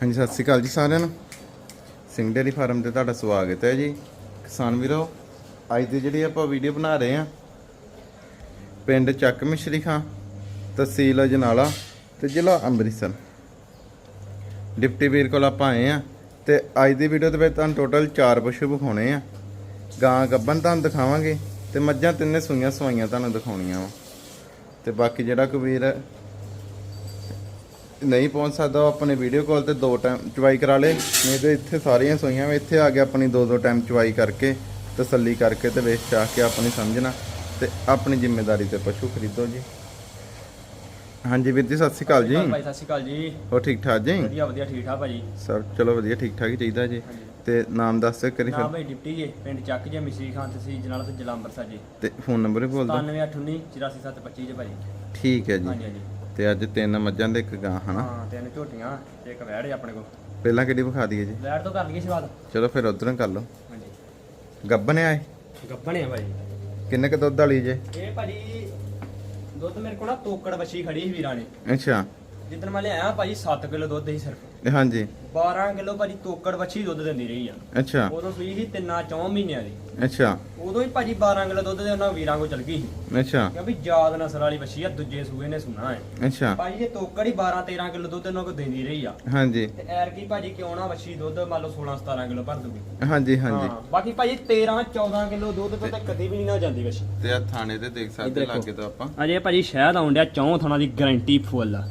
ਹਾਂਜੀ, ਸਤਿ ਸ਼੍ਰੀ ਅਕਾਲ ਜੀ ਸਾਰਿਆਂ ਨੂੰ। ਸਿੰਘ ਡੇਅਰੀ ਫਾਰਮ ਤੇ ਤੁਹਾਡਾ ਸਵਾਗਤ ਹੈ ਜੀ। ਕਿਸਾਨ ਵੀਰੋ, ਅੱਜ ਦੀ ਜਿਹੜੀ ਆਪਾਂ ਵੀਡੀਓ ਬਣਾ ਰਹੇ ਆ ਪਿੰਡ ਚੱਕ ਮਿਸ਼ਰੀ ਖਾਂ, ਤਹਿਸੀਲ ਅਜਨਾਲਾ ਤੇ ਜ਼ਿਲ੍ਹਾ ਅੰਮ੍ਰਿਤਸਰ। ਡਿਪਟੀ ਵੀਰ ਕੋਲ ਆਪਾਂ ਆਏ ਆ ਤੇ ਅੱਜ ਦੀ ਵੀਡੀਓ ਦੇ ਵਿੱਚ ਤੁਹਾਨੂੰ ਟੋਟਲ 4 ਪਸ਼ੂ ਵਿਖਾਉਣੇ ਆ। ਗਾਂ ਗੱਬਨ ਤੁਹਾਨੂੰ ਦਿਖਾਵਾਂਗੇ ਤੇ ਮੱਝਾਂ ਤਿੰਨੇ ਸੂਈਆਂ ਸਵਾਈਆਂ ਤੁਹਾਨੂੰ ਦਿਖਾਉਣੀਆਂ ਵਾ। ਤੇ ਬਾਕੀ ਜਿਹੜਾ ਕੋਈ ਵੀਰ ਨਹੀਂ ਪਹੁੰਚ ਸਕਦਾ ਉਹ ਆਪਣੇ ਵੀਡੀਓ ਕਾਲ ਤੇ ਦੋ ਟਾਈਮ ਚਵਾਈ ਕਰਾ ਲੇ। ਨਹੀਂ ਤੇ ਇੱਥੇ ਸਾਰੀਆਂ ਸੋਈਆਂ ਵੀ ਇੱਥੇ ਆ ਕੇ ਆਪਣੀ ਦੋ ਦੋ ਟਾਈਮ ਚਵਾਈ ਕਰਕੇ ਤਸੱਲੀ ਕਰਕੇ ਤੇ ਵੇਚ ਚਾਹ ਕੇ ਆਪਣੀ ਸਮਝਣਾ ਤੇ ਆਪਣੀ ਜ਼ਿੰਮੇਵਾਰੀ ਤੇ ਪਸ਼ੂ ਖਰੀਦੋ ਜੀ। ਹਾਂਜੀ ਵੀਰ ਜੀ ਸਤਿ ਸ਼੍ਰੀ ਅਕਾਲ ਜੀ। ਭਾਈ ਸਤਿ ਸ਼੍ਰੀ ਅਕਾਲ ਜੀ। ਹੋ ਠੀਕ ਠਾਕ ਜੀ? ਵਧੀਆ ਵਧੀਆ ਠੀਕ ਠਾਕ ਭਾਜੀ। ਸਰ ਚਲੋ ਵਧੀਆ ਠੀਕ ਠਾਕ ਹੀ ਚਾਹੀਦਾ ਜੀ। ਤੇ ਨਾਮ ਦੱਸ ਕਰੀ ਨਾਮ ਭਾਈ ਡਿਪਟੀ ਜੀ ਪਿੰਡ ਚੱਕ ਜੇ ਮਿਸਰੀ ਖਾਨ ਤਹਿਸੀਲ ਜਨਾਲਾ ਤੇ ਜ਼ਿਲ੍ਹਾ ਅੰਮ੍ਰਿਤਸਰ ਜੀ। ਤੇ ਫੋਨ ਨੰਬਰ ਵੀ ਬੋਲ ਦਿਓ। 9789 84725 ਜੀ ਭਾਜੀ। ਠੀਕ ਹੈ ਜੀ। ਹਾਂਜੀ ਹਾਂਜੀ। ਤੇ ਅੱਜ ਤਿੰਨ ਮੱਝਾਂ ਦੇ ਇੱਕ ਗਾਂ ਹਨਾ? ਹਾਂ ਤਿੰਨ ਝੋਟੀਆਂ ਤੇ ਇੱਕ ਵੈੜ ਹੈ ਆਪਣੇ ਕੋਲ। ਪਹਿਲਾਂ ਕਿਹੜੀ ਵਿਖਾ ਦਈਏ ਜੀ? ਵੈੜ ਤੋਂ ਕਰ ਲਈਏ ਸਵਾਦ ਚਲੋ ਫਿਰ ਉਧਰੋਂ ਕਰ ਲਓ। ਹਾਂਜੀ। ਗੱਬਨ ਆਏ ਗੱਬਣੇ ਆ ਭਾਜੀ ਕਿੰਨੇ ਕ ਦੁੱਧ ਵਾਲੀ ਜੇ? ਇਹ ਭਾਜੀ ਦੁੱਧ ਮੇਰੇ ਕੋਲ ਨਾ ਤੋਕੜ ਬੱਛੀ ਖੜੀ ਸੀ ਵੀਰਾਂ ਨੇ। ਅੱਛਾ। ਜਿੱਦਣ ਮੈਂ ਲਿਆਇਆ ਭਾਜੀ 7 ਕਿਲੋ ਦੁੱਧ ਸੀ ਸਿਰਫ। ਹਾਂਜੀ। 12 ਕਿਲੋ ਭਾਜੀ ਤੋਕੜ ਬੱਛੀ ਦੁੱਧ ਦਿੰਦੀ ਰਹੀ ਆ। ਅੱਛਾ। ਉਦੋਂ ਸੂਈ ਸੀ ਤਿੰਨਾਂ ਚੌਂ ਮਹੀਨਿਆਂ ਦੀ। ਅੱਛਾ। ਉਦੋਂ ਹੀ ਭਾਜੀ 12 ਕਿਲੋ ਦੁੱਧ ਦੇ ਉਹਨਾਂ ਵੀਰਾਂ ਕੋਲ ਚਲ ਗਈ ਸੀ। ਅੱਛਾ। ਕਿਉਂਕਿ ਯਾਦ ਨਸਲ ਵਾਲੀ ਬੱਛੀ ਆ ਦੂਜੇ ਸੂਏ ਨੇ ਸੁਣਾ ਹੈ। ਅੱਛਾ। ਭਾਜੀ ਇਹ ਤੋਕੜ ਹੀ 12 13 ਕਿਲੋ ਦੁੱਧ ਇਹਨਾਂ ਕੋ ਦਿੰਦੀ ਰਹੀ ਆ। ਹਾਂਜੀ। ਤੇ ਐਰ ਕੀ ਭਾਜੀ ਕਿਉਂ ਨਾ ਬੱਛੀ ਦੁੱਧ ਮੰਨ ਲਓ 16 17 ਕਿਲੋ ਭਰ ਦੂਗੀ ਹਾਂਜੀ ਹਾਂਜੀ। ਹਾਂ ਬਾਕੀ ਭਾਜੀ 13 14 ਕਿਲੋ ਦੁੱਧ ਤੋਂ ਤਾਂ ਕਦੇ ਵੀ ਨਹੀਂ ਨਾ ਜਾਂਦੀ ਬੱਛੀ ਤੇ ਆ ਥਾਣੇ ਤੇ ਦੇਖ ਸਕਦੇ ਲਾਗੇ ਤੋਂ ਆਪਾਂ। ਅਜੇ ਭਾਜੀ ਸ਼ਹਿਦ ਆਉਣ ਡਿਆ ਚੌਂ ਥਣਾ ਦੀ ਗਾਰੰਟੀ ਫੁੱਲ ਆ।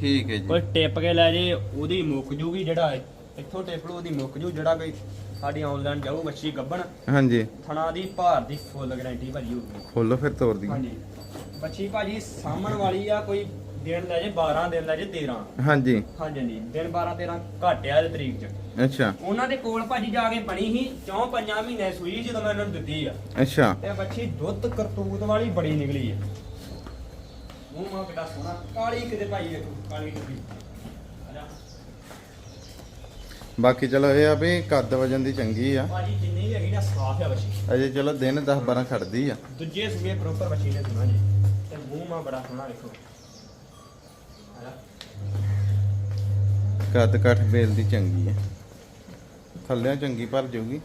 ਠੀਕ ਹੈ ਜੀ। ਕੋਈ ਟਿਪ ਕੇ ਲੈ ਜੇ ਉਹਦੀ ਮੁੱਕ ਜੂਗੀ ਜਿਹੜਾ ਇੱਥੋਂ ਟਿਪ ਲੂ ਉਹਦੀ ਮੁੱਕ ਜੂ ਜਿਹੜਾ ਕੋਈ ਸਾਡੀ ਆਨਲਾਈਨ ਜਾਊ ਬੱਛੀ ਗੱਬਣ। ਹਾਂਜੀ। ਥਣਾ ਦੀ ਭਾਰ ਦੀ ਫੁੱਲ ਗਾਰੰਟੀ ਭਾਜੀ ਹੋਊਗੀ। ਖੋਲੋ ਫਿਰ ਤੋੜ ਦੀ ਹਾਂਜੀ। ਬੱਛੀ ਭਾਜੀ ਸਾਹਮਣ ਵਾਲੀ ਆ ਕੋਈ ਦਿਨ ਲੈ ਜੇ 12 ਦਿਨ ਲੈ ਜੇ 13 ਹਾਂਜੀ। ਹਾਂਜੀ ਹਾਂਜੀ। ਦਿਨ 12 13 ਘੱਟ ਆ ਇਹ ਤਰੀਕ ਚ। ਅੱਛਾ। ਉਹਨਾਂ ਦੇ ਕੋਲ ਭਾਜੀ ਜਾ ਕੇ ਬਣੀ ਸੀ ਚੌਂ ਪੰਜਾਂ ਮਹੀਨੇ ਸੂਈ ਜਦੋਂ ਮੈਂ ਉਹਨਾਂ ਨੂੰ ਦਿੱਤੀ ਆ। ਅੱਛਾ। ਤੇ ਬੱਚੀ ਦੁੱਧ ਕਰਤੂਤ ਵਾਲੀ ਬੜੀ ਨਿਕਲੀ ਆ। ਮੂੰਹ ਮਾ ਕਿੱਡਾ ਸੋਹਣਾ। ਕਾਲੀ ਕਿਤੇ ਭਾਈ ਵੇਖੋ ਕਾਲੀ ਟੁੱਟੀ ਬਾਕੀ ਚਲੋ ਇਹ ਆ ਵੀ ਕੱਦ ਵਜਨ ਦੀ ਚੰਗੀ ਆ। ਭਾਜੀ ਜਿੰਨੀ ਵੀ ਹੈਗੀ ਨਾ ਸਾਫ਼ ਆ ਬੱਚੀ ਅਜੇ ਚਲੋ ਦਿਨ 10 12 ਖੜਦੀ ਆ। ਦੂਜੇ ਸੂਏ ਪ੍ਰੋਪਰ ਬੱਚੀ ਨੇ ਸੁਣਾ ਜੀ। ਤੇ ਮੂੰਹ ਮਾ ਬੜਾ ਸੋਹਣਾ ਵੇਖੋ। ਕੱਦ ਕੱਠ ਬੇਲ ਦੀ ਚੰਗੀ ਆ। ਥੱਲਿਆਂ ਚੰਗੀ ਭਰ ਜਾਊਗੀ।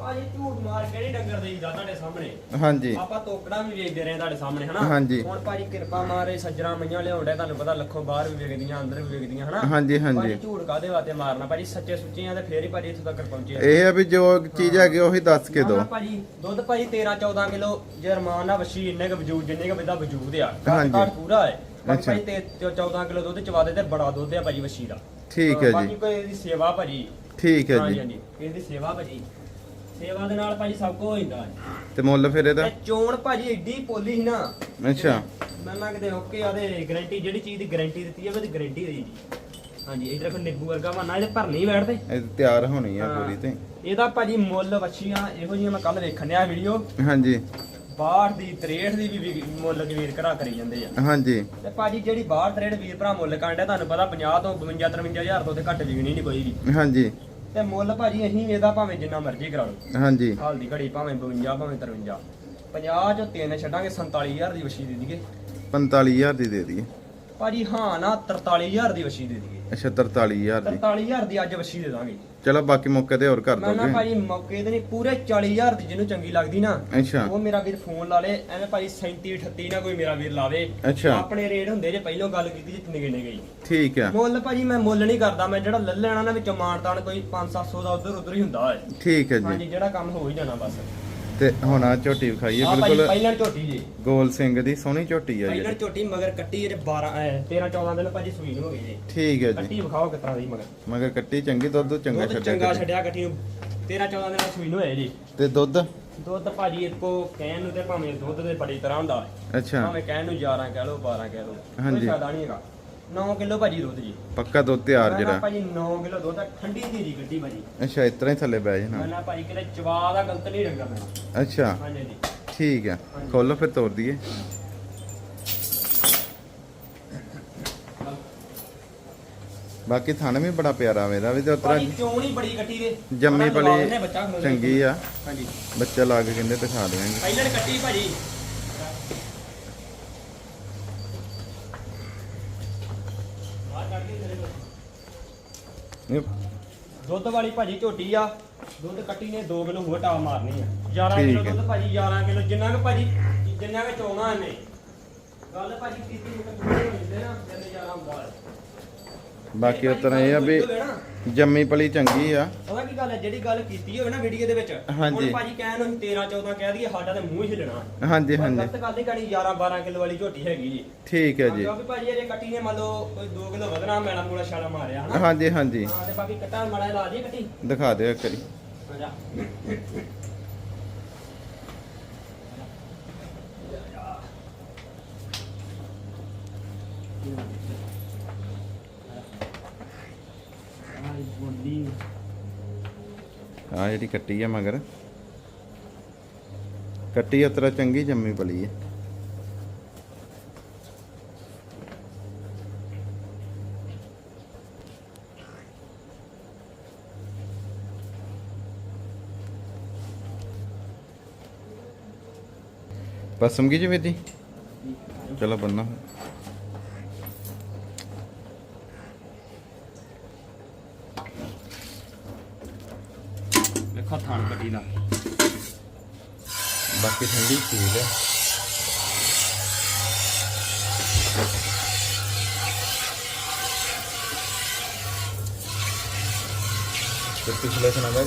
ਭਾਜੀ ਝੂਠ ਮਾਰ ਕੇ ਨਹੀਂ ਡੰਗਰ ਦੇਈਦਾ ਤੁਹਾਡੇ ਸਾਹਮਣੇ। ਹਾਂਜੀ। ਆਪਾਂ ਤੋਕੜਾ ਵੀ ਵੇਚਦੇ ਰਹੇ ਤੁਹਾਡੇ ਸਾਹਮਣੇ ਹਨਾ? ਹਾਂਜੀ। ਹੁਣ ਭਾਜੀ ਕਿਰਪਾ ਮਾਰੇ ਸੱਜਣਾ ਮਈਆਂ ਲਿਆਉਂਦੇ ਤੁਹਾਨੂੰ ਪਤਾ ਲੱਖੋਂ ਬਾਹਰ ਵੀ ਵੇਚਦੀਆਂ ਅੰਦਰ ਵੀ ਵੇਚਦੀਆਂ ਹਨਾ? ਹਾਂਜੀ ਭਾਜੀ ਹਾਂਜੀ ਝੂਠ ਕਾਦੇ ਵਾਤੇ ਮਾਰਨਾ? ਭਾਜੀ ਸੱਚੇ ਸੁੱਚੇ ਆ ਤੇ ਫੇਰ ਹੀ ਭਾਜੀ ਇੱਥੋਂ ਤੱਕ ਪਹੁੰਚੇ ਆ। ਇਹ ਆ ਵੀ ਜੋ ਚੀਜ਼ ਹੈਗੀ ਉਹੀ ਦੱਸ ਕੇ ਨਾ, ਦਿਓ। ਨਾ ਭਾਜੀ ਦੁੱਧ ਭਾਜੀ 13 14 ਕਿਲੋ ਜਰਮਾਨ ਦਾ ਵਸ਼ੀ ਇੰਨੇ ਕ ਵਜੂਦ ਜਿੰਨੇ ਕ ਵਜੂਦ ਆ ਹਾਂਜੀ। ਘੱਟ ਪੂਰਾ ਹੈ। ਬਾਕੀ ਅੱਛਾ। ਭਾਜੀ ਤੇ ਤੇ 14 ਕਿਲੋ ਦੁੱਧ ਚਵਾ ਦੇ ਤੇ ਬੜਾ ਦੁੱਧ ਆ ਭਾਜੀ ਵਸ਼ੀ ਦਾ। ਠੀਕ ਹੈ ਬਾਕੀ ਜੀ। ਕੋਈ ਇਹਦੀ ਸੇਵਾ ਭਾਜੀ। ਠੀਕ ਹੈ ਹਾਂਜੀ ਜੀ ਹਾਂਜੀ। ਇਹਦੀ ਸੇਵਾ ਭਾਜੀ। ਸੇਵਾ ਦੇ ਨਾਲ ਭਾਜੀ ਸਭ ਕੁਝ ਹੋ ਜਾਂਦਾ ਹੈ ਤੇ ਮੁੱਲ ਫਿਰ ਇਹਦਾ? ਤੇ ਚੋਣ ਭਾਜੀ ਏਡੀ ਪੋਲੀ ਸੀ ਨਾ। ਅੱਛਾ। ਮੈਂ ਨਾ ਕਿਤੇ ਓਕੇ ਆਦੇ ਗਾਰੰਟੀ ਜਿਹੜੀ ਚੀਜ਼ ਦੀ ਗਾਰੰਟੀ ਦਿੱਤੀ ਹੈ ਉਹਦੀ ਗਾਰੰਟੀ ਹੋਈ ਜੀ। ਹਾਂਜੀ ਇਧਰ ਦੇਖੋ ਨਿੱਬੂ ਵਰਗਾ ਮਾਨਾ ਇਹਦੇ ਭਰਨੀ ਬੈਠਦੇ। ਇਹ ਤਿਆਰ ਹੋਣੀ ਆ। ਪੂਰੀ ਤੇ। ਇਹਦਾ ਭਾਜੀ ਮੁੱਲ ਵੱਛੀਆਂ ਇਹੋ ਜਿਹੀਆਂ ਮੈਂ ਕੱਲ ਵੇਖਣ ਆ ਵੀਡੀਓ ਹਾਂਜੀ। 62 ਦੀ 63 ਦੀ ਵੀ ਵੀ ਮੁੱਲ ਵੀਰ ਘਰਾ ਕਰੀ ਜਾਂਦੇ ਆ। ਹਾਂਜੀ। ਤੇ ਭਾਜੀ ਜਿਹੜੀ 62 63 ਵੀਰ ਭਰਾ ਮੁੱਲ ਕਾਂਡਿਆ ਤੁਹਾਨੂੰ ਪਤਾ 50 ਤੋਂ 52 53000 ਤੋਂ ਤੇ ਘੱਟ ਵਿਕਣੀ ਨਹੀਂ ਕੋਈ ਵੀ। ਹਾਂਜੀ। ਤੇ ਮੁੱਲ ਭਾਜੀ ਅਸੀਂ ਇਹਦਾ ਭਾਵੇਂ ਜਿੰਨਾ ਮਰਜ਼ੀ ਕਰਾ ਲਓ। ਹਾਂਜੀ। ਹਾਲ ਦੀ ਘੜੀ ਭਾਵੇਂ 52 ਭਾਵੇਂ 53 50 ਚੋਂ ਤਿੰਨ ਛੱਡਾਂਗੇ 47000 ਦੀ ਵਸ਼ੀ ਦੇ ਦਈਏ। 45000 ਦੀ ਦੇ ਦਈਏ। ਭਾਜੀ ਹਾਂ ਨਾ 43000 ਦੀ ਵਸ਼ੀ ਦੇ ਦਈਏ। ਅੱਛਾ 43000 ਦੀ। 43000 ਦੀ ਅੱਜ ਵਸ਼ੀ ਦੇ ਦਾਂਗੇ ਚਲੋ ਬਾਕੀ ਮੌਕੇ ਤੇ ਹੋਰ ਕਰ ਮੈਂ ਨਾ ਦੋਗੇ। ਭਾਜੀ ਮੌਕੇ ਤੇ ਨਹੀਂ ਪੂਰੇ 40000 ਦੀ ਜਿਹਨੂੰ ਚੰਗੀ ਲੱਗਦੀ ਨਾ ਅੱਛਾ। ਉਹ ਮੇਰਾ ਵੀਰ ਫੋਨ ਲਾ ਲੇ ਐਵੇਂ ਭਾਜੀ 37 38 ਨਾ ਕੋਈ ਮੇਰਾ ਵੀਰ ਲਾਵੇ। ਅੱਛਾ। ਆਪਣੇ ਰੇਟ ਹੁੰਦੇ ਜੇ ਪਹਿਲਾਂ ਗੱਲ ਕੀਤੀ ਜਿੱਤ ਨਿਗੇ ਨਿਗੇ ਠੀਕ ਆ। ਮੁੱਲ ਭਾਜੀ ਮੈਂ ਮੁੱਲ ਨਹੀਂ ਕਰਦਾ ਮੈਂ ਜਿਹੜਾ ਲੈ ਲੈਣਾ ਨਾ ਵਿੱਚੋਂ ਮਾਨਤਾਨ ਕੋਈ 5-700 ਦਾ ਉਧਰ ਉਧਰ ਹੀ ਹੁੰਦਾ ਹੈ। ਠੀਕ ਹੈ ਜੀ। ਹਾਂਜੀ ਜਿਹੜਾ ਕੰਮ ਹੋ ਹੀ ਜਾਣਾ ਬਸ। ਤੇ ਹੁਣ ਆ ਝੋਟੀ ਵਿਖਾਈਏ ਆ ਬਿਲਕੁਲ ਪਹਿਲਾਂ ਝੋਟੀ ਜੀ। ਗੋਲ ਸਿੰਘ ਦੀ ਸੋਹਣੀ ਝੋਟੀ ਆ ਪਹਿਲਾਂ ਝੋਟੀ ਮਗਰ ਕੱਟੀ ਜੇ 12 13 14 ਦਿਨ ਭਾਜੀ ਸੂਈ ਨੂੰ ਹੋ ਗਈ ਜੀ। ਠੀਕ ਹੈ ਜੀ। ਕੱਟੀ ਵਿਖਾਓ ਕਿਤਨਾ ਦੀ ਮਗਰ। ਮਗਰ ਕੱਟੀ ਚੰਗੀ ਦੁੱਧ ਚੰਗਾ ਦੁੱਧ ਛੱਡਿਆ ਚੰਗਾ ਕਰੀ। ਛੱਡਿਆ ਕੱਟੀ ਨੂੰ। 13 14 ਦਿਨ ਸੂਈ ਨੂੰ ਹੋਏ ਜੀ। ਤੇ ਦੁੱਧ? ਦੁੱਧ ਭਾਜੀ ਇੱਕੋ ਕਹਿਣ ਨੂੰ ਤੇ ਭਾਵੇਂ ਦੁੱਧ ਦੇ ਬੜੀ ਤਰ੍ਹਾਂ ਹੁੰਦਾ ਅੱਛਾ। ਭਾਵੇਂ ਕਹਿਣ ਨੂੰ 11 ਕਹਿ ਲਓ 12 ਕਹਿ ਲਓ ਹਾਂਜੀ। ਕੋਈ ਫਾਇਦਾ ਨਹੀਂ ਹੈਗਾ। 9 ਕਿਲੋ ਭਾਜੀ ਦੁੱਧ ਜੀ। ਪੱਕਾ ਦੁੱਧ ਤਿਆਰ ਮੈਂ ਨਾ ਜਿਹੜਾ। ਭਾਜੀ 9 ਕਿਲੋ ਦੁੱਧ ਆ, ਠੰਡੀ ਧੀਰੀ ਗੱਡੀ ਭਾਜੀ। ਅੱਛਾ ਇਸ ਤਰ੍ਹਾਂ ਹੀ ਥੱਲੇ ਬਹਿ ਮੈਂ ਜਾਣਾ ਨਾ ਭਾਜੀ ਕਿਤੇ ਚਵਾ ਦਾ ਗਲਤ ਨਹੀਂ ਰੰਗਾ ਮੈਂ। ਅੱਛਾ। ਹਾਂਜੀ ਹਾਂਜੀ। ਠੀਕ ਆ। ਖੋਲੋ ਫਿਰ ਤੋੜ ਦਈਏ। ਬਾਕੀ ਥਣ ਵੀ ਬੜਾ ਪਿਆਰਾ ਮੇਰਾ ਵੀ ਤੇ ਉਤਰਾ ਭਾਜੀ ਚੋਣ ਹੀ ਬੜੀ ਕੱਟੀ ਦੇ ਜੰਮੀ ਖਲੋਂਦਾ ਚੰਗੀ ਆ। ਹਾਂਜੀ। ਬੱਚਾ ਲਾ ਕੇ ਕਹਿੰਦੇ ਦਿਖਾ ਦੇਵਾਂਗੇ। ਪਹਿਲਾਂ ਕੱਟੀ ਭਾਜੀ। ਇਹ ਦੁੱਧ ਵਾਲੀ ਭਾਜੀ ਝੋਟੀ ਆ। ਦੁੱਧ ਕੱਟੀ ਨੇ 2 ਕਿਲੋ ਹੋਰ ਮਾਰਨੀ ਆ। 11 ਠੀਕ ਕਿਲੋ ਹੈ। ਦੁੱਧ ਭਾਜੀ 11 ਕਿਲੋ। ਜਿੰਨਾ ਕੁ ਭਾਜੀ ਜਿੰਨਾ ਕੁ ਚੋਣਾ ਇਹਨੇ ਗੱਲ ਭਾਜੀ ਕੀਤੀ ਮੁਕ ਥੋੜੇ ਹੁੰਦੇ ਨਾ ਜਿੰਨੇ 11 ਹੁੰਦਾ ਹੈ ਬਾਕੀ ਤਰ੍ਹਾਂ ਇਹ ਆ ਵੀ ਜੰਮੀ ਪਲੀ ਚੰਗੀ ਆ। ਪਤਾ ਕੀ ਗੱਲ ਹੈ ਜਿਹੜੀ ਗੱਲ ਕੀਤੀ ਹੋਵੇ ਨਾ ਵੀਡੀਓ ਦੇ ਵਿੱਚ ਹਾਂਜੀ। ਹੁਣ ਭਾਜੀ ਕਹਿਣ ਨੂੰ 13 14 ਕਹਿ ਦਈਏ ਸਾਡਾ ਤੇ ਮੂੰਹ ਹੀ ਹਿੱਲਣਾ। ਹਾਂਜੀ ਹਾਂਜੀ। ਗਲਤ ਗੱਲ ਨਹੀਂ ਕਰੀ 11 12 ਕਿਲੋ ਵਾਲੀ ਝੋਟੀ ਹੈਗੀ ਜੀ। ਠੀਕ ਹੈ ਜੀ। ਕਿਉਂਕਿ ਭਾਜੀ ਇਹਦੇ ਕੱਟੀ ਨੇ ਮੰਨ ਲਓ ਕੋਈ 2 ਕਿਲੋ ਵਧਣਾ ਮੈਲਾ ਮੂਲਾ ਛਾਲਾ ਮਾਰਿਆ ਹਨਾ? ਹਾਂਜੀ ਹਾਂਜੀ। ਹਾਂ ਤੇ ਬਾਕੀ ਕੱਟਾ ਮਾੜਾ ਲਾ ਦੀ ਕੱਟੀ। ਦਿਖਾ ਦਿਓ ਇੱਕ ਵਾਰੀ। ਆ ਜਾ। ਆ ਜਿਹੜੀ ਕੱਟੀ ਆ ਮਗਰ। ਕੱਟੀ ਉਸ ਤਰ੍ਹਾਂ ਚੰਗੀ ਜੰਮੀ ਪਲੀ ਹੈ ਪਸਮ ਕੀ ਜੀ ਜੀ ਚਲੋ ਬੰਨਾ ਕੱਟੀ ਦਾ ਬਾਕੀ ਠੰਡੀ ਚੀਜ਼ ਹੈ। ਤੇ ਪਿਛਲੇ ਖਾਦਾ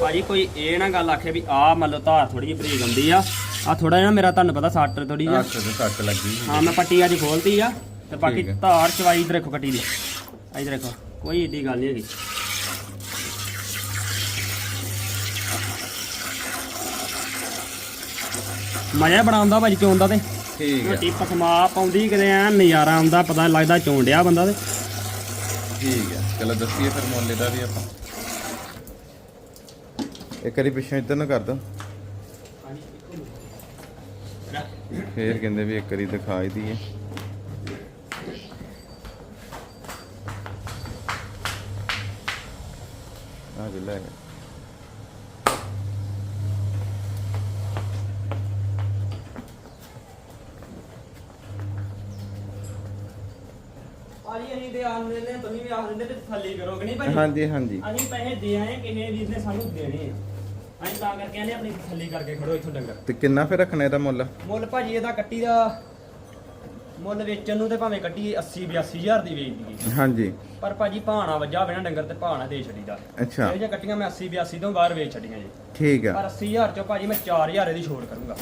ਭਾਜੀ ਕੋਈ ਇਹ ਨਾ ਗੱਲ ਆਖੇ ਵੀ ਆ ਮੰਨ ਲਓ ਧਾਰ ਥੋੜੀ ਜਿਹੀ ਬਰੀਕ ਆਉਂਦੀ ਆ। ਆ ਥੋੜਾ ਜਿਹਾ ਮੇਰਾ ਤੁਹਾਨੂੰ ਪਤਾ ਸੱਟ ਥੋੜੀ ਜਿਹਾ ਹੱਥ ਤੇ ਸੱਟ ਲੱਗੀ ਹਾਂ ਮੈਂ ਪੱਟੀ ਅੱਜ ਖੋਲਤੀ ਆ। ਤੇ ਬਾਕੀ। ਧਾਰ ਚਵਾਈ ਇਧਰ ਦੇਖੋ ਕੱਟੀ ਦੀ। ਇਧਰ ਦੇਖੋ ਕੋਈ ਏਡੀ ਗੱਲ ਨਹੀਂ ਹੈਗੀ। ਮਜ਼ਾ ਬੜਾ ਆਉਂਦਾ ਭਾਜੀ ਚੋਣ ਦਾ ਤੇ। ਠੀਕ ਹੈ ਰੋਟੀ ਪਸਮਾ ਪਾਉਂਦੀ ਕਿਤੇ ਐ ਨਜ਼ਾਰਾ ਆਉਂਦਾ ਪਤਾ ਲੱਗਦਾ ਚੋਣ ਡਿਆ ਬੰਦਾ ਤੇ। ਠੀਕ ਹੈ ਚਲੋ ਦੱਸੀਏ ਫਿਰ ਮੁੱਲ ਦਾ ਵੀ ਆਪਾਂ। ਇੱਕ ਵਾਰੀ ਪਿੱਛੇ ਇੱਧਰ ਨੂੰ ਕਰ ਦੋ। ਫੇਰ ਕਹਿੰਦੇ ਵੀ ਇੱਕ ਵਾਰੀ ਦਿਖਾਈ ਦਈਏ। ਆ ਜੀ ਲੈ ਭਾਜੀ ਅਸੀਂ ਤੇ ਆਖ ਦਿੰਦੇ ਨੇ ਤੁਸੀਂ ਵੀ ਆਖ ਦਿੰਦੇ ਤੇ ਥੱਲੇ ਕਰੋਗੇ ਨਹੀਂ ਭਾਜੀ? ਹਾਂਜੀ ਹਾਂਜੀ। ਅਸੀਂ ਪੈਸੇ ਦੇ ਆਏ ਕਿਸੇ ਵੀਰ ਨੇ ਸਾਨੂੰ ਦੇਣੇ ਆ। ਅਸੀਂ ਤਾਂ ਕਰਕੇ ਆਨੇ ਆਪਣੀ ਥੱਲੇ ਕਰਕੇ ਖੜੋ ਇੱਥੋਂ ਡੰਗਰ। ਤੇ ਕਿੰਨਾ ਫਿਰ ਰੱਖਣਾ ਇਹਦਾ ਮੁੱਲ? ਮੁੱਲ ਭਾਜੀ ਇਹਦਾ ਕੱਟੀ ਦਾ ਮੁੱਲ ਵੇਚਣ ਨੂੰ ਤੇ ਭਾਵੇਂ ਕੱਟੀ 80 82000 ਦੀ ਵੇਚ ਦਈਏ। ਹਾਂਜੀ। ਪਰ ਭਾਜੀ ਭਾਣਾ ਵੱਜਾ ਹੋਵੇ ਨਾ ਡੰਗਰ ਤੇ ਭਾਣਾ ਦੇ ਛੱਡੀਦਾ। ਅੱਛਾ। ਇਹ ਜੇ ਕੱਟੀਆਂ ਮੈਂ 80 82 ਤੋਂ ਬਾਹਰ ਵੇਚ ਛੱਡੀਆਂ ਜੀ। ਠੀਕ ਪਰ ਆ 80000 ਚੋਂ ਭਾਜੀ ਮੈਂ 4000 ਇਹਦੀ ਛੋੜ ਕਰੂੰਗਾ।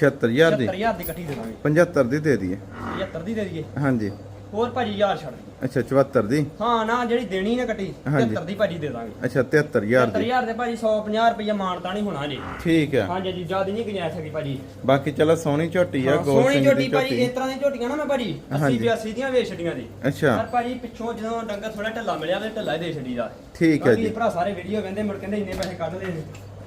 76000 ਦੀ? 70000 ਦੀ ਕੱਟੀ ਦੇ ਦਾਂਗੇ। 75 ਦੀ ਦੇ ਦਈਏ। 75 ਦੀ ਦੇ ਦਈਏ। ਹਾਂਜੀ। ਹੋਰ ਭਾਜੀ 1000 ਛੱਡ ਦਈਏ ਅੱਛਾ 74 ਦੀ? ਹਾਂ ਨਾ ਜਿਹੜੀ ਦੇਣੀ ਨਾ ਕੱਟੀ ਹਾਂਜੀ। 75 ਦੀ ਭਾਜੀ ਦੇ ਦਾਂਗੇ। ਅੱਛਾ 73000 ਦੀ। 70000 ਦੇ ਭਾਜੀ 150 ਰੁਪਏ ਮਾਨਤਾ ਨਹੀਂ ਹੋਣਾ ਜੀ ਠੀਕ ਆ। ਹਾਂਜੀ ਜੀ ਜ਼ਿਆਦਾ ਨਹੀਂ ਗੁੰਜਾਇਸ਼ ਹੈਗੀ ਭਾਜੀ। ਬਾਕੀ ਚਲੋ ਸੋਹਣੀ ਝੋਟੀ ਆ ਹਾਂ, ਗੋਲ ਸੋਹਣੀ ਸਿੰਘ ਝੋਟੀ ਦੀ ਭਾਜੀ ਇਸ ਤਰ੍ਹਾਂ ਦੀ ਝੋਟੀਆਂ ਨਾ ਮੈਂ ਭਾਜੀ 80 ਹਾਂਜੀ। 82 ਦੀਆਂ ਵੇਚ ਛੱਡੀਆਂ ਜੀ। ਅੱਛਾ। ਪਰ ਭਾਜੀ ਪਿੱਛੋਂ ਜਦੋਂ ਡੰਗਰ ਥੋੜਾ ਢੱਲਾ ਮਿਲਿਆ ਤੇ ਢੱਲਾ ਹੀ ਦੇ ਛੱਡੀਦਾ ਠੀਕ ਹੈ ਜੀ। ਭਰਾ ਸਾਰੇ ਵੀਡੀਓ ਕਹਿੰਦੇ ਮੁੜ ਕਹਿੰਦੇ ਇੰਨੇ ਪੈਸੇ ਕੱਢ ਦੇ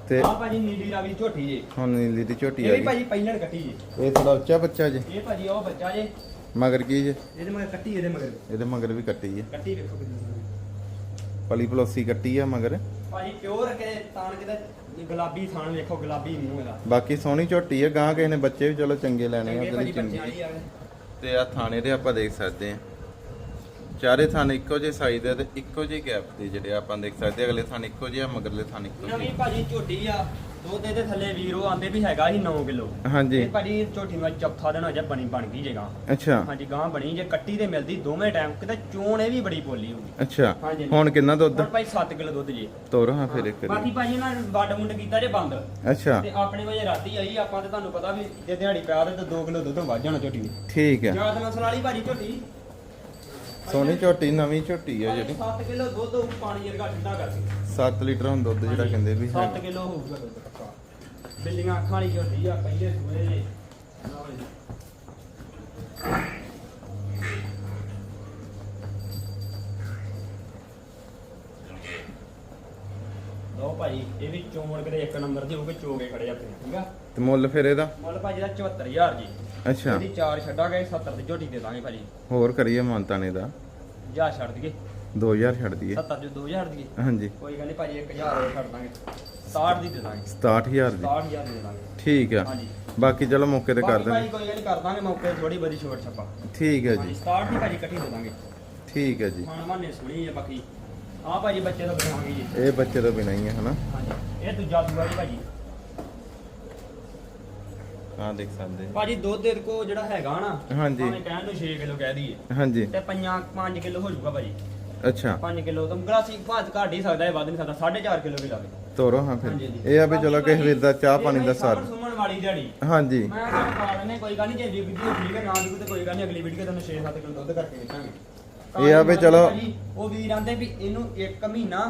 ਤੇ ਆ ਭਾਜੀ ਨੀਲੀ ਰਾਵੀ ਝੋਟੀ ਜੀ। ਹੁਣ ਨੀਲੀ ਦੀ ਝੋਟੀ ਇਹ ਆ ਗਈ ਭਾਜੀ ਪਹਿਲਣ ਕੱਟੀ ਜੀ। ਇਹ ਥੋੜਾ ਉੱਚਾ ਬੱਚਾ ਜੀ। ਇਹ ਭਾਜੀ ਉਹ ਬੱਚਾ ਜੇ। ਮਗਰ ਕੀ ਜੀ? ਇਹਦੇ ਮਗਰ ਕੱਟੀ ਇਹਦੇ ਮਗਰ। ਇਹਦੇ ਮਗਰ ਵੀ ਕੱਟੀ ਹੈ ਕੱਟੀ ਵੇਖੋ ਕਿੰਨੀ। ਪਲੀ ਪਲੋਸੀ ਕੱਟੀ ਆ ਮਗਰ। ਭਾਜੀ ਪਿਓਰ ਕੇ ਤਾਣ ਕਿਤੇ ਗੁਲਾਬੀ ਥਾਣ ਵੇਖੋ ਗੁਲਾਬੀ ਮੂੰਹ ਇਹਦਾ। ਬਾਕੀ ਸੋਹਣੀ ਝੋਟੀ ਆ ਗਾਂ ਕਿਸੇ ਨੇ ਬੱਚੇ ਵੀ ਚਲੋ ਚੰਗੇ ਲੈਣੇ ਆ ਚੰਗੇ ਉਹਦੇ ਭਾਜੀ ਲਈ ਬੱਚਿਆਂ ਚੰਗੀ ਵਾਲੀ ਆਵੇ ਤੇ ਆ ਥਾਣੇ ਦੇ ਆਪਾਂ ਦੇਖ ਸਕਦੇ ਆ। ਚਾਰੇ ਥਾਣੇ ਇੱਕੋ ਜਿਹੇ ਸਾਈਜ਼ ਦੇ ਤੇ ਇੱਕੋ ਜਿਹੇ ਗੈਪ ਦੇ ਜਿਹੜੇ ਆਪਾਂ ਦੇਖ ਸਕਦੇ ਆ। ਅਗਲੇ ਥਾਣੇ ਇੱਕੋ ਜਿਹੇ ਆ ਮਗਰਲੇ ਥਾਣੇ ਇੱਕੋ ਨਵੀਂ ਜਿਹੇ ਭਾਜੀ ਝੋਟੀ ਆ। ਦੁੱਧ ਇਹਦੇ ਥੱਲੇ ਵੀਰੋ ਆਂਦੇ ਵੀ ਹੈਗਾ ਸੀ 9 ਕਿਲੋ। ਹਾਂਜੀ। ਇਹ ਭਾਜੀ ਝੋਟੀ ਨੂੰ ਅੱਜ ਚੌਥਾ ਦਿਨ ਹੋ ਜਾ ਬਣੀ ਬਣ ਗਈ ਜੇਗਾ ਅੱਛਾ। ਹਾਂਜੀ ਗਾਂ ਬਣੀ ਜੇ ਕੱਟੀ ਤੇ ਮਿਲਦੀ ਦੋਵੇਂ ਟਾਈਮ ਕਿਤੇ ਚੋਣ ਇਹ ਵੀ ਬੜੀ ਪੋਲੀ ਹੋਊਗੀ। ਅੱਛਾ। ਹਾਂਜੀ। ਹੁਣ ਕਿੰਨਾ ਦੁੱਧ? ਹੁਣ ਭਾਈ 7 ਕਿਲੋ ਦੁੱਧ ਜੇ। ਤੋਰੋ ਹਾਂ ਫਿਰ ਇੱਕ ਬਾਕੀ ਵਾਰੀ ਭਾਜੀ ਇਹਨਾਂ ਨੇ ਵੱਡ ਮੁੰਡ ਕੀਤਾ ਜੇ ਬੰਦ। ਅੱਛਾ। ਤੇ ਆਪਣੇ ਵਜੇ ਰਾਤੀ ਆਈ ਆਪਾਂ ਤੇ ਤੁਹਾਨੂੰ ਪਤਾ ਵੀ ਜੇ ਦਿਹਾੜੀ ਪਿਆ ਤੇ 2 ਕਿਲੋ ਦੁੱਧ ਵੱਧ ਜਾਣਾ ਝੋਟੀ ਨੂੰ। ਠੀਕ ਭਾਜੀ ਝੋਟੀ। ਸੋਹਣੀ ਝੋਟੀ ਨਵੀਂ ਝੋਟੀ ਆ ਜਿਹੜੀ। 7 ਕਿਲੋ ਦੁੱਧ ਪਾਣੀ ਵਰਗਾ ਠੰਡਾ ਕਰਕੇ। 7 ਲੀਟਰ ਹੁਣ ਦੁੱਧ ਜਿਹੜਾ ਕਹਿੰਦੇ ਵੀ ਹੈ। 7 ਕਿਲੋ ਹੋਊਗਾ ਦੁੱਧ। ਬਿੱਲੀਆਂ ਅੱਖਾਂ ਵਾਲੀ ਝੋਟੀ ਆ ਪਹਿਲੇ ਸੂਏ ਜੇ। ਲਓ ਭਾਈ ਇਹ ਵੀ ਚੋਣ ਕਿਤੇ ਇੱਕ ਨੰਬਰ ਦੀ ਹੋਊਗੀ ਚੋਗੇ ਖੜੇ ਆਪਣੇ ਠੀਕ ਆ? ਤੇ ਮੁੱਲ ਫਿਰ ਇਹਦਾ? ਮੁੱਲ ਭਾਜੀ ਦਾ 74000 ਜੀ। ਅੱਛਾ। ਇਹਦੀ ਚਾਰ ਛੱਡਾਂਗੇ 70 ਦੀ ਝੋਟੀ ਦੇ ਦਾਂਗੇ ਭਾਜੀ। ਹੋਰ ਕਰੀਏ ਮਾਨਤਾਨੇ ਦਾ। ਜਾ ਛੱਡ ਦਈਏ। 2000 ਛੱਡ ਦਈਏ। 70 ਜੋ 2000 ਦੀ। ਹਾਂਜੀ। ਕੋਈ ਗੱਲ ਨਹੀਂ ਭਾਜੀ 1000 ਹੋਰ ਛੱਡ ਦਾਂਗੇ। 60 ਦੀ ਦੇ ਦਾਂਗੇ। 67000 ਦੀ। 60000 ਦੀ ਦੇ ਦਾਂਗੇ। ਠੀਕ ਆ। ਹਾਂਜੀ। ਬਾਕੀ ਚਲੋ ਮੌਕੇ ਤੇ ਕਰ ਬਾਕੀ ਭਾਜੀ ਕੋਈ ਗੱਲ ਨਹੀਂ ਕਰ ਦਾਂਗੇ ਮੌਕੇ ਤੇ ਥੋੜੀ ਬਦੀ ਛੋਟ ਛੱਪਾ। ਠੀਕ ਹੈ ਹਾਂਜੀ ਜੀ 67 ਦੀ ਭਾਜੀ ਇਕੱਠੀ ਦੇ ਦਾਂਗੇ। ਠੀਕ ਹੈ ਜੀ। ਖਾਣ ਮਾਨੇ ਸੁਣੀ ਹੈ ਬਾਕੀ। ਆ ਭਾਜੀ ਬੱਚੇ ਤੋਂ ਬਣਾਵਾਂਗੇ ਜੀ। ਇਹ ਬੱਚੇ ਤੋਂ ਬਿਨਾਂ ਹੀ ਹੈ ਹਨਾ? ਹਾਂਜੀ। ਇਹ ਦੂਜਾ ਸੂਆ ਜੀ ਭਾਜੀ। ਆਹ ਦੇਖ ਸਕਦੇ ਭਾਜੀ ਦੁੱਧ ਦੇ ਕੋ ਜਿਹੜਾ ਹੈਗਾ ਨਾ ਹਾਂਜੀ। ਭਾਵੇਂ ਕਹਿਣ ਨੂੰ 6 ਕਿਲੋ ਕਹਿ ਦਈਏ। ਹਾਂਜੀ। ਤੇ 5 5 ਕਿਲੋ ਹੋ ਜਾਊਗਾ ਭਾਜੀ। ਅੱਛਾ। 5 ਕਿਲੋ ਤਾਂ ਗਲਾਸੀ ਭਾਜ ਘੱਟ ਹੀ ਸਕਦਾ ਇਹ ਵੱਧ ਨਹੀਂ ਸਕਦਾ 4.5 ਕਿਲੋ ਵੀ ਲਾਵੇ ਤੋਰੋ ਹਾਂ ਫਿਰ। ਇਹ ਆ ਵੀ ਚਲੋ ਕਿਸੇ ਵੀਰ ਦਾ ਚਾਹ ਪਾਣੀ ਦਾ ਸਾਰ। ਸੁਮਣ ਵਾਲੀ ਦਿਹਾੜੀ। ਹਾਂਜੀ। ਮੈਂ ਤੁਹਾਨੂੰ ਪਾ ਦਿੰਦੇ ਕੋਈ ਗੱਲ ਨਹੀਂ ਜੇ ਵੀਡੀਓ ਠੀਕ ਹੈ ਨਾ ਵੀ ਤੇ ਕੋਈ ਗੱਲ ਨਹੀਂ ਅਗਲੀ ਵੀਡੀਓ ਤੁਹਾਨੂੰ 6-7 ਕਿਲੋ ਦੁੱਧ ਕਰਕੇ ਵੇਚਾਂਗੇ ਇਹ ਆ ਵੀ ਚਲੋ- ਉਹ ਵੀਰ ਆਂਦੇ ਵੀ ਇਹਨੂੰ 1 ਮਹੀਨਾ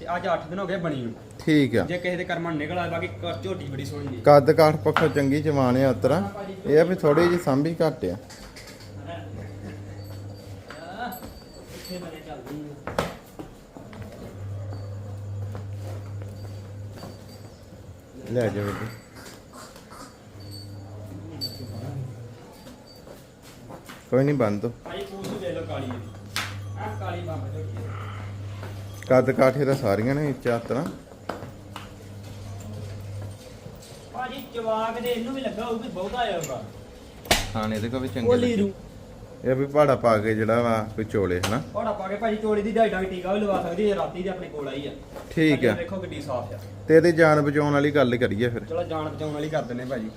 ਤੇ ਅੱਜ 8 ਦਿਨ ਹੋ ਗਏ ਬਣੀ ਨੂੰ। ਠੀਕ ਆ। ਜੇ ਕਿਸੇ ਦੇ ਕਰਮਾਂ ਨਿਕਲ ਆਏ ਬਾਕੀ ਝੋਟੀ ਬੜੀ ਸੋਹਣੀ ਹੈ ਕੱਦ ਕਾਠ ਪੱਖੋਂ ਚੰਗੀ ਜਵਾਨ ਆ ਉਤਰਾ। ਇਹ ਆ ਵੀ ਥੋੜੀ ਜਿਹੀ ਸਾਂਭੀ ਘੱਟ ਆ ਇੱਥੇ ਬਣੇ ਚੱਲਦੀ ਹੈ ਲੈ ਜੀ। ਕੋਈ ਨਹੀਂ ਬੰਦ ਦੋ ਭਾਈ ਪੂਛ ਕਾਲੀ ਆ ਕਾਲੀ ਹੈ। ਕੱਦ ਕਾਠ ਇਹਦਾ ਸਾਰੀਆਂ ਨੇ ਚਾਤਰਾ ਭਾਜੀ ਚਵਾਕ ਦੇ ਇਹਨੂੰ ਵੀ ਲੱਗਾ ਹੋਊ ਵੀ ਬਹੁਤਾ ਆਇਆ ਹੋਊਗਾ। ਖਾਣੇ ਦੇ ਕੋ ਵੀ ਚੰਗੇ ਲੱਗੇ। ਇਹ ਵੀ ਪਹਾੜਾ ਪਾ ਕੇ ਜਿਹੜਾ ਵਾ ਕੋਈ ਚੋਲੇ ਹਨਾ? ਕੋੜਾ ਪਾ ਕੇ ਭਾਜੀ ਚੋਲੀ ਦੀ ਢਾਈ ਡਾਂਗ ਟੀਕਾ ਵੀ ਲਵਾ ਸਕਦੀ ਹੈ ਰਾਤੀ ਦੇ ਆਪਣੇ ਕੋਲ ਆਈ ਆ। ਠੀਕ ਆ। ਦੇਖੋ ਕਿੱਡੀ ਸਾਫ਼ ਆ। ਤੇ ਇਹਦੀ ਜਾਨ ਬਚਾਉਣ ਵਾਲੀ ਗੱਲ ਕਰੀਏ ਫਿਰ। ਚਲੋ ਜਾਨ ਬਚਾਉਣ ਵਾਲੀ ਕਰ ਦਿੰਨੇ ਭਾਜੀ।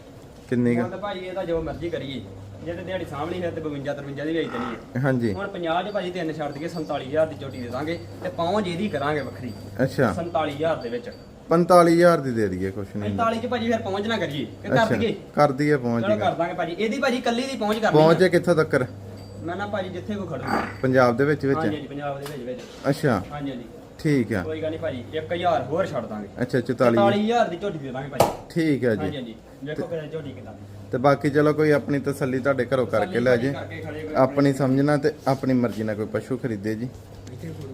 ਕਿੰਨੀ ਕੁ? ਭਾਜੀ ਇਹ ਤਾਂ ਜੋ ਮਰਜ਼ੀ ਕਰੀਏ। ਜੇ ਤੇ ਦਿਹਾੜੀ ਸਾਂਭਲੀ ਫਿਰ ਤੇ 52 53 ਦੀ ਵੇਚ ਦੇਣੀ ਹਾਂਜੀ। ਹੁਣ 50 ਚ ਭਾਜੀ ਤਿੰਨ ਛੱਡ ਦਈਏ 47000 ਦੀ ਚੋਟੀ ਦੇ ਦਾਂਗੇ ਤੇ ਪਹੁੰਚ ਇਹਦੀ ਕਰਾਂਗੇ ਵੱਖਰੀ। ਅੱਛਾ। 47000 ਦੇ ਵਿੱਚ। 45000 ਦੀ ਦੇ ਦਈਏ ਕੁਛ ਨਹੀਂ। 45 ਚ ਭਾਜੀ ਫਿਰ ਪਹੁੰਚ ਨਾ ਕਰੀਏ। ਕਿ ਕਰ ਦਈਏ। ਕਰ ਦਈਏ ਪਹੁੰਚ ਚਲੋ ਕਰ ਦਾਂਗੇ ਭਾਜੀ। ਇਹਦੀ ਭਾਜੀ ਕੱਲੀ ਦੀ ਪਹੁੰਚ ਕਰਨੀ ਪਹੁੰਚੇ ਕਿੱਥੋਂ ਤੱਕ। ਮੈਂ ਨਾ ਭਾਜੀ ਜਿੱਥੇ ਕੋ ਖੜੂਗਾ। ਪੰਜਾਬ ਦੇ ਵਿੱਚ ਹਾਂਜੀ ਵਿੱਚ? ਹਾਂਜੀ ਪੰਜਾਬ ਦੇ ਵਿੱਚ ਵਿੱਚ। ਅੱਛਾ। ਹਾਂਜੀ ਹਾਂਜੀ। ਠੀਕ ਆ। ਕੋਈ ਗੱਲ ਨਹੀਂ ਭਾਜੀ 1000 ਹੋਰ ਛੱਡ ਦਾਂਗੇ। ਅੱਛਾ 44 44000 ਦੀ ਝੋਟੀ ਦੇ ਦਾਂਗੇ ਭਾਜੀ। ਠੀਕ ਹਾਂਜੀ ਜੀ। ਹਾਂਜੀ ਦੇਖੋ ਕਿਹੜਾ ਝੋਟੀ ਕਿਦਾਂ ਤੇ ਬਾਕੀ ਚਲੋ ਕੋਈ ਆਪਣੀ ਤਸੱਲੀ ਤੁਹਾਡੇ ਘਰੋਂ ਕਰਕੇ ਲੈ ਜੇ। ਖੜੇ ਆਪਣੀ ਸਮਝਣਾ ਤੇ ਆਪਣੀ ਮਰਜ਼ੀ ਨਾਲ ਕੋਈ ਪਸ਼ੂ ਖਰੀਦੇ ਜੀ।